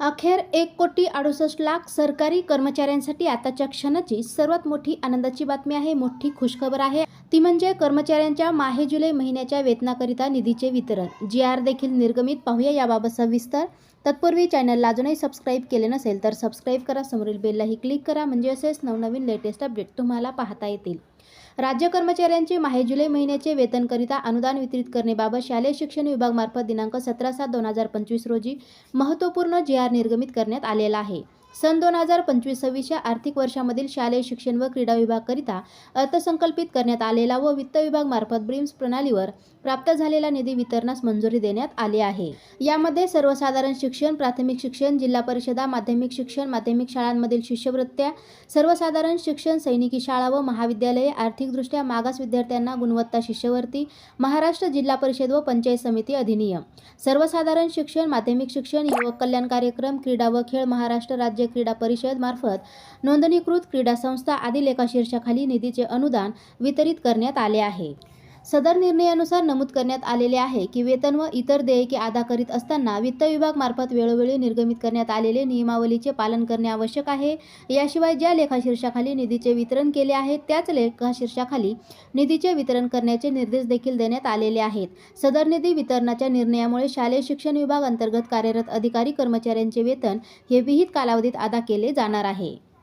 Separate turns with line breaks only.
अखेर एक कोटी अडुसष्ट लाख सरकारी कर्मचाऱ्यांसाठी आताच्या क्षणाची सर्वात मोठी आनंदाची बातमी आहे. मोठी खुशखबर आहे. ती म्हणजे कर्मचाऱ्यांच्या माहे जुलै महिन्याच्या वेतनाकरिता निधीचे वितरण. जी आर देखील निर्गमित पाहूया याबाबत सविस्तर. तत्पूर्वी चॅनलला अजूनही सबस्क्राईब केले नसेल तर सबस्क्राईब करा समोरील बेललाही क्लिक करा म्हणजे असेच नवनवीन लेटेस्ट अपडेट तुम्हाला पाहता येतील. राज्य कर्मचाऱ्यांचे माहे जुलै महिन्याचे वेतनकरिता अनुदान वितरित करण्याबाबत शालेय शिक्षण विभागमार्फत दिनांक सतरा सात दोन हजार पंचवीस रोजी महत्त्वपूर्ण जी आर निर्गमित करण्यात आलेला आहे. सन दोन हजार पंचवीस सव्वीसच्या आर्थिक वर्षामधील शालेय शिक्षण व क्रीडा विभागाकरिता अर्थसंकल्पित करण्यात आलेला व वित्त विभागमार्फत ब्रिम्स प्रणालीवर प्राप्त झालेला निधी वितरणास मंजुरी देण्यात आली आहे. यामध्ये सर्वसाधारण शिक्षण प्राथमिक शिक्षण जिल्हा परिषदा माध्यमिक शिक्षण माध्यमिक शाळांमधील शिष्यवृत्त्या सर्वसाधारण शिक्षण सैनिकी शाळा व महाविद्यालये आर्थिकदृष्ट्या मागास विद्यार्थ्यांना गुणवत्ता शिष्यवृत्ती महाराष्ट्र जिल्हा परिषद व पंचायत समिती अधिनियम. सर्वसाधारण शिक्षण माध्यमिक शिक्षण युवक कल्याण कार्यक्रम क्रीडा व खेळ महाराष्ट्र राज्य क्रीडा परिषदमार्फत नोंदणीकृत क्रीडा संस्था आदी लेखाशीर्षाखाली निधीचे अनुदान वितरित करण्यात आले आहे. सदर निर्णयानुसार नमूद करण्यात आलेले आहे की वेतन व इतर देयके अदा करीत असताना वित्त विभाग मार्फत वेळोवेळी निर्गमित करण्यात आलेले नियमावलीचे पालन करणे आवश्यक आहे. याशिवाय ज्या लेखाशीर्षाखाली निधीचे वितरण केले आहे त्याच लेखाशीर्षाखाली निधीचे वितरण करण्याचे निर्देश देखील देण्यात आलेले आहेत. सदर निधी वितरणाच्या निर्णयामुळे शालेय शिक्षण विभाग अंतर्गत कार्यरत अधिकारी कर्मचाऱ्यांचे वेतन हे विहित कालावधीत अदा केले जाणार आहे.